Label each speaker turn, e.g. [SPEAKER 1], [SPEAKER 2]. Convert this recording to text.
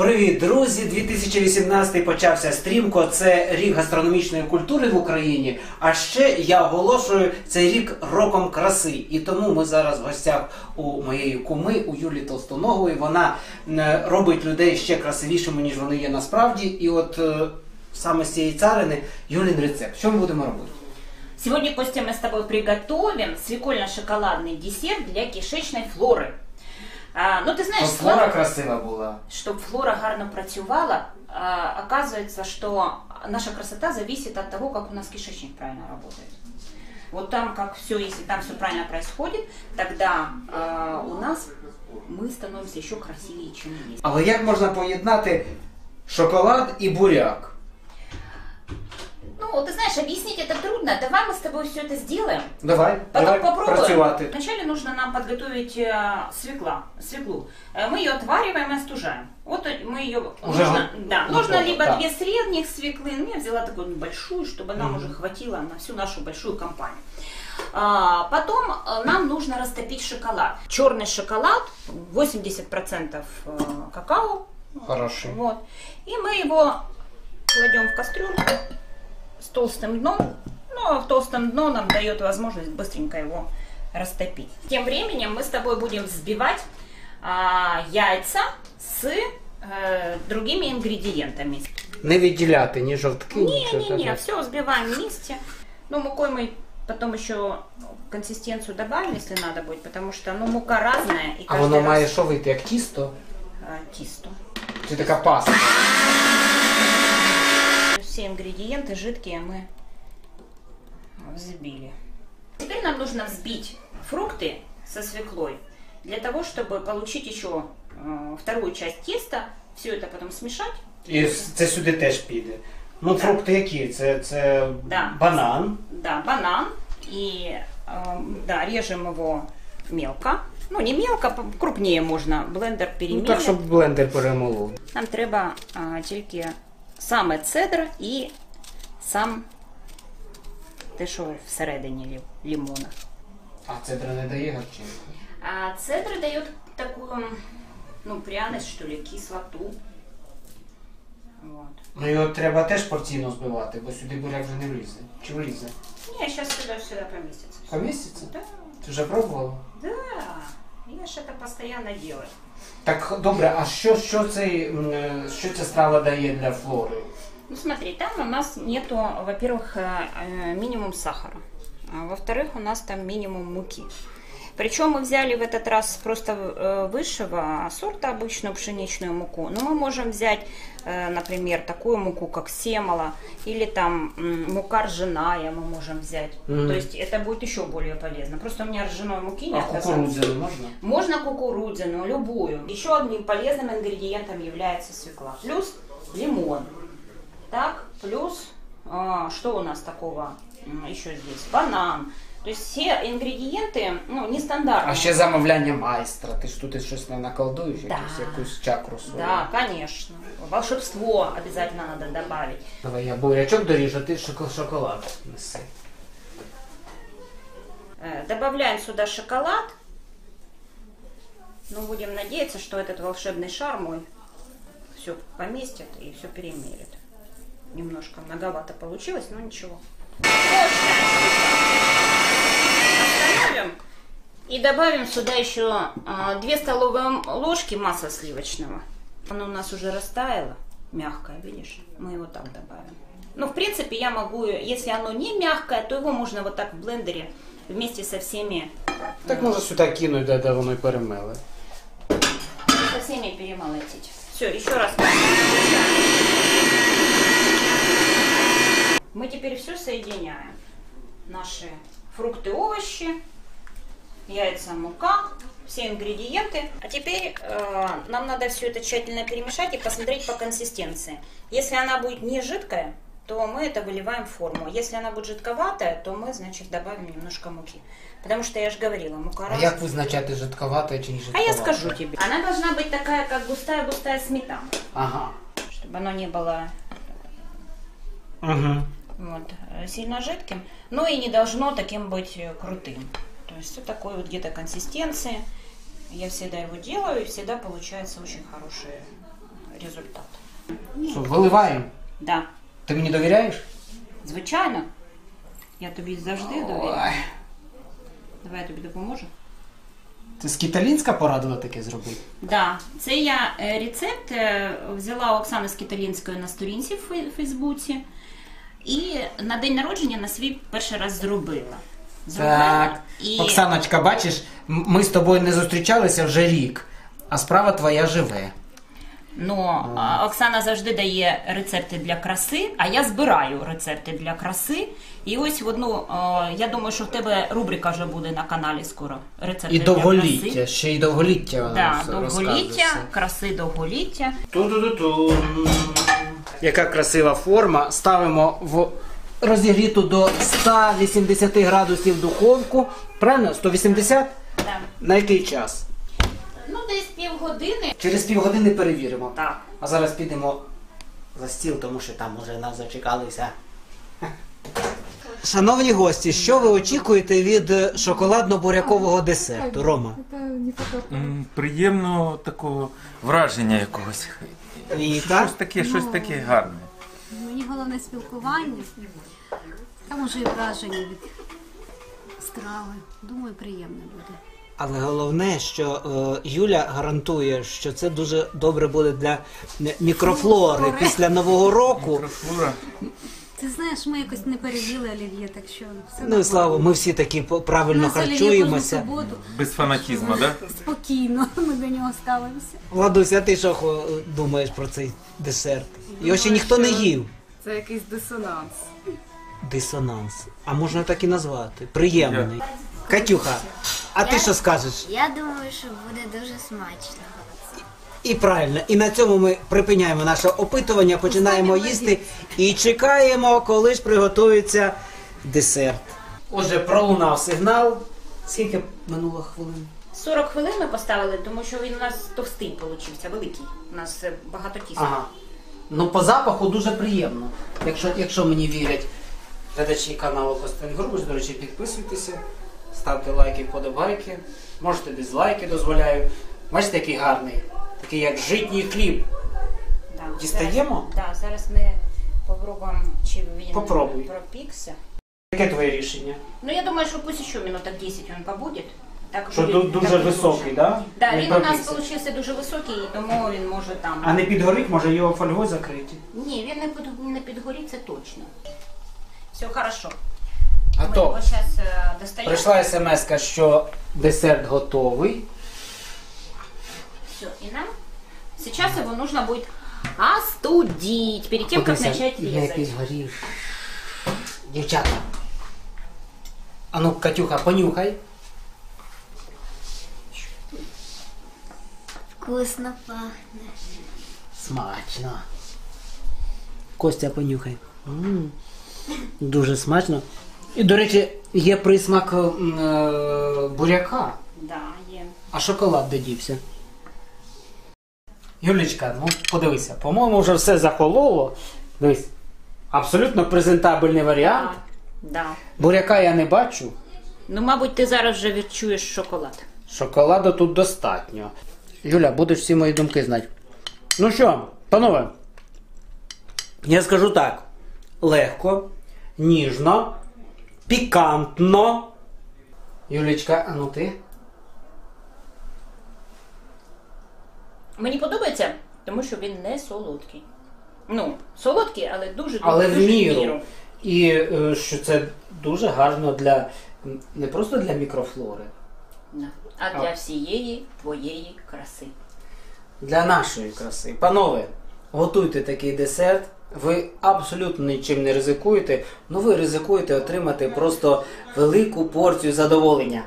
[SPEAKER 1] Привіт, друзі! 2018 почався стрімко. Це рік гастрономічної культури в Україні. А ще я оголошую цей рік роком краси. І тому ми зараз в гостях у моєї куми, у Юлії Толстоногової. Вона е, робить людей ще красивішими, ніж вони є насправді. І от е, саме з цієї царини Юлін рецепт. Що ми будемо робити?
[SPEAKER 2] Сегодня, Костя, мы с тобой приготовим свекольно-шоколадный десерт для кишечной флоры. А, ну, ты знаешь,
[SPEAKER 1] Щоб флора красива була.
[SPEAKER 2] чтобы флора гарно працювала, а, оказывается, что наша красота зависит от того, как у нас кишечник правильно работает. Вот там, как все, если там все правильно происходит, тогда а, у нас мы становимся еще красивее, чем есть.
[SPEAKER 1] Але як можна поєднати шоколад і буряк?
[SPEAKER 2] Ну, ты знаешь, объяснить это трудно. Давай мы с тобой все это сделаем.
[SPEAKER 1] Давай,
[SPEAKER 2] Потом
[SPEAKER 1] давай
[SPEAKER 2] попробуем.
[SPEAKER 1] працювати.
[SPEAKER 2] Вначале нужно нам подготовить э, свекла, свеклу. Э, мы ее отвариваем и остужаем. Вот мы ее
[SPEAKER 1] Уже
[SPEAKER 2] нужно,
[SPEAKER 1] го-
[SPEAKER 2] да,
[SPEAKER 1] готово,
[SPEAKER 2] нужно либо
[SPEAKER 1] да.
[SPEAKER 2] две средних свеклы, ну, я взяла такую небольшую, чтобы нам
[SPEAKER 1] Мгм.
[SPEAKER 2] уже хватило на всю нашу большую компанию. А, потом э, нам нужно растопить шоколад. Черный шоколад, 80% э, какао.
[SPEAKER 1] Хороший.
[SPEAKER 2] Вот. И мы его кладем в кастрюльку с толстым дном. Ну, а в толстом дно нам дает возможность быстренько его растопить. Тем временем мы с тобой будем взбивать а, яйца с э, другими ингредиентами.
[SPEAKER 1] Не відділяти ні жовтки, нічого.
[SPEAKER 2] Не-не-не,
[SPEAKER 1] такого.
[SPEAKER 2] все взбиваем вместе. Ну, мукой мы потом еще консистенцию добавим, если надо будет, потому что, ну, мука разная. И
[SPEAKER 1] А
[SPEAKER 2] каждый
[SPEAKER 1] воно
[SPEAKER 2] раз,
[SPEAKER 1] має що вийти, як тісто?
[SPEAKER 2] а, тісто.
[SPEAKER 1] Чи така паста?
[SPEAKER 2] Все ингредиенты жидкие мы взбили. Теперь нам нужно взбить фрукты со свеклой для того, чтобы получить еще э, вторую часть теста. Все это потом смешать.
[SPEAKER 1] І це сюди теж піде. Ну, фрукти які? Це, це
[SPEAKER 2] Да.
[SPEAKER 1] банан.
[SPEAKER 2] Да, банан. И э, да, режем его мелко. Ну, не мелко, по- крупнее можно. Блендер
[SPEAKER 1] Ну
[SPEAKER 2] перемелит.
[SPEAKER 1] так, щоб блендер перемолов.
[SPEAKER 2] Нам треба а, тільки саме цедр і сам те, що всередині лимона.
[SPEAKER 1] А цедра не дає гарчинку.
[SPEAKER 2] А цедр дает такую, ну, пряность, что ли, кислоту. Вот.
[SPEAKER 1] Ну його треба теж порційно збивати, бо сюди буряк вже не влізе. Чи влізе?
[SPEAKER 2] Не, сейчас сюда, сюда поместится. всё.
[SPEAKER 1] Поміститься?
[SPEAKER 2] Да,
[SPEAKER 1] Ти вже пробувала?
[SPEAKER 2] да, я ж это постоянно делаю.
[SPEAKER 1] Так, добре, а що, що, цей, що ця страва дає для флори?
[SPEAKER 2] Ну смотри, там у нас нету, во-первых, э, э, минимум сахара, а во-вторых, у нас там минимум муки. Причем мы взяли в этот раз просто э, высшего сорта обычную пшеничную муку, но мы можем взять, э, например, такую муку, как семола, или там мука ржаная мы можем взять.
[SPEAKER 1] Мгм.
[SPEAKER 2] То есть это будет еще более полезно. Просто у меня ржаной муки
[SPEAKER 1] А
[SPEAKER 2] нет. оказалось.
[SPEAKER 1] кукурудзяну можна?
[SPEAKER 2] Можно кукурудзяную, любую. Еще одним полезным ингредиентом является свекла. Плюс лимон. Так, плюс а, что у нас такого еще здесь? Банан. То есть все ингредиенты, ну, нестандартные.
[SPEAKER 1] А ще замовляння майстра. Ти ж тут щось не наколдуєш,
[SPEAKER 2] Да.
[SPEAKER 1] якусь, якусь чакру свою.
[SPEAKER 2] Да, конечно. Волшебство обязательно надо добавить.
[SPEAKER 1] Давай я бурячок доріжу, ти шоко- шоколад неси.
[SPEAKER 2] Добавляем сюда шоколад. Ну, будем надеяться, что этот волшебный шар мой все поместит и все перемерит. Немножко многовато получилось, но ничего. И добавим сюда еще 2 столовые ложки масла сливочного. Оно у нас уже растаяло, мягкое, видишь? Мы его так добавим. Ну, в принципе, я могу, если оно не мягкое, то его можно вот так в блендере вместе со всеми,
[SPEAKER 1] Так може сюди кинуть, де, де воно й перемеле.
[SPEAKER 2] со всеми перемолотить. Все, еще раз. Мы теперь все соединяем. Наши фрукты, овощи, яйца, мука, все ингредиенты. А теперь э, нам надо все это тщательно перемешать и посмотреть по консистенции. Если она будет не жидкая, то мы это выливаем в форму. Если она будет жидковатая, то мы, значит, добавим немножко муки. Потому что я же говорила, мука
[SPEAKER 1] А як визначати жидковате чи не
[SPEAKER 2] А
[SPEAKER 1] жидковате?
[SPEAKER 2] я скажу тебе. Она должна быть такая, как густая-густая сметана,
[SPEAKER 1] Ага.
[SPEAKER 2] чтобы оно не было
[SPEAKER 1] Угу.
[SPEAKER 2] вот, сильно жидким, но и не должно таким быть э, крутым. То есть вот такой вот где-то консистенции. Я всегда его делаю, и всегда получается очень хороший результат.
[SPEAKER 1] Що, виливаємо?
[SPEAKER 2] Да.
[SPEAKER 1] Ти мені довіряєш?
[SPEAKER 2] Звичайно. Я тобі завжди довіряю.
[SPEAKER 1] Ой.
[SPEAKER 2] Давай я тобі допоможу.
[SPEAKER 1] Ти з Кіталінська порадила таке зробити?
[SPEAKER 2] Да, це я е, рецепт е, взяла у Оксани Скіталінської на сторінці в Фей- Фейсбуці і на день народження на свій перший раз зробила.
[SPEAKER 1] Так.
[SPEAKER 2] і
[SPEAKER 1] Оксаночка, бачиш, ми з тобою не зустрічалися вже рік, а справа твоя живе.
[SPEAKER 2] ну, Оксана завжди дає рецепти для краси, а я збираю рецепти для краси. І ось в одну, я думаю, що в тебе рубрика вже буде на каналі скоро. Рецепти
[SPEAKER 1] І
[SPEAKER 2] для краси.
[SPEAKER 1] ще й довголіття вона
[SPEAKER 2] Да, довголіття, краси довголіття.
[SPEAKER 1] Ту-ду-ду-ту. Яка красива форма. Ставимо в розігріту до 180 градусів духовку. Правильно? 180?
[SPEAKER 2] Да.
[SPEAKER 1] На який час?
[SPEAKER 2] Ну, десь півгодини.
[SPEAKER 1] Через півгодини перевіримо.
[SPEAKER 2] Так.
[SPEAKER 1] А зараз підемо за стіл, тому що там уже нас зачекалися. Шановні гості, що ви очікуєте від шоколадно-бурякового десерту? Рома?
[SPEAKER 3] М, Приємного такого враження якогось.
[SPEAKER 1] Віта?
[SPEAKER 3] Щось таке, щось таке гарне.
[SPEAKER 4] Головне спілкування. Та може і враження від страви. Думаю, приємне буде.
[SPEAKER 1] Але головне, що е, Юля гарантує, що це дуже добре буде для мікрофлори після нового року.
[SPEAKER 3] Мікрофлора.
[SPEAKER 4] Ти знаєш, ми якось не переїли олів'є, так що все
[SPEAKER 1] Ну і слава, ми всі такі по- правильно
[SPEAKER 4] Нас олів'є
[SPEAKER 1] харчуємося.
[SPEAKER 4] кожну суботу.
[SPEAKER 3] Без фанатізму, так? Да?
[SPEAKER 4] Спокійно ми до нього ставимося.
[SPEAKER 1] Владуся, а ти що хо- думаєш про цей десерт? Його ще ніхто не їв.
[SPEAKER 5] Це якийсь дисонанс.
[SPEAKER 1] Дисонанс. А можна так і назвати. Приємний. Катюха, а ти що скажеш?
[SPEAKER 6] Я думаю, що буде дуже смачно.
[SPEAKER 1] І правильно, і на цьому ми припиняємо наше опитування, починаємо їсти і чекаємо, коли ж приготується десерт. Отже, пролунав сигнал. Скільки минуло хвилин?
[SPEAKER 2] 40 хвилин ми поставили, тому що він у нас товстий получився, великий. У нас е, багато тіста.
[SPEAKER 1] Ага. Ну по запаху дуже приємно. Якщо, якщо мені вірять глядачі каналу Костин Грубич, до речі, підписуйтеся, ставте лайки, вподобайки. Можете дизлайки, дозволяю. Бачите, який гарний, такий як житній хліб.
[SPEAKER 2] Да.
[SPEAKER 1] Дістаємо?
[SPEAKER 2] Зараз, да, зараз ми попробуємо, чи він
[SPEAKER 1] Попробуй.
[SPEAKER 2] пропікся.
[SPEAKER 1] Яке твоє рішення?
[SPEAKER 2] Ну, я думаю, что пусть еще минуток 10 он побудет. Так
[SPEAKER 1] Що ду- дуже
[SPEAKER 2] так
[SPEAKER 1] високий, да?
[SPEAKER 2] Да,
[SPEAKER 1] Не
[SPEAKER 2] він у нас получився дуже високий, тому він може там.
[SPEAKER 1] А не підгорить, може його фольгою закрити.
[SPEAKER 2] Ні, він не, під, не підгорить, це точно. Все хорошо.
[SPEAKER 1] А
[SPEAKER 2] Ми
[SPEAKER 1] то
[SPEAKER 2] його зараз достаємо.
[SPEAKER 1] прийшла смс, що десерт готовий.
[SPEAKER 2] Все, и нам сейчас его нужно будет остудить перед тем, как
[SPEAKER 1] Подивися,
[SPEAKER 2] начать
[SPEAKER 1] я
[SPEAKER 2] резать.
[SPEAKER 1] якийсь. Дівчата. А ну, Катюха, понюхай.
[SPEAKER 6] Вкусно пахне.
[SPEAKER 1] Смачно. Костя, понюхай. М, Дуже смачно. І, до речі, є присмак е, буряка.
[SPEAKER 2] Да, є.
[SPEAKER 1] А шоколад де дівся? Юлічка, ну подивися, по-моєму, вже все захололо. Дивись, абсолютно презентабельний варіант.
[SPEAKER 2] Да, да.
[SPEAKER 1] Буряка я не бачу.
[SPEAKER 2] Ну, мабуть, ти зараз вже відчуєш шоколад.
[SPEAKER 1] Шоколаду тут достатньо. Юля, будеш всі мої думки знати. Ну що, панове, я скажу так: легко, ніжно, пікантно. Юлічка, а ну ти?
[SPEAKER 2] Мені подобається, тому що він не солодкий. Ну, солодкий, але дуже
[SPEAKER 1] Але в
[SPEAKER 2] дуже
[SPEAKER 1] міру. І е, що це дуже гарно для не просто для мікрофлори.
[SPEAKER 2] А для всієї твоєї краси.
[SPEAKER 1] для нашої краси. Панове, готуйте такий десерт. Ви абсолютно нічим не ризикуєте, ну ви ризикуєте отримати просто велику порцію задоволення.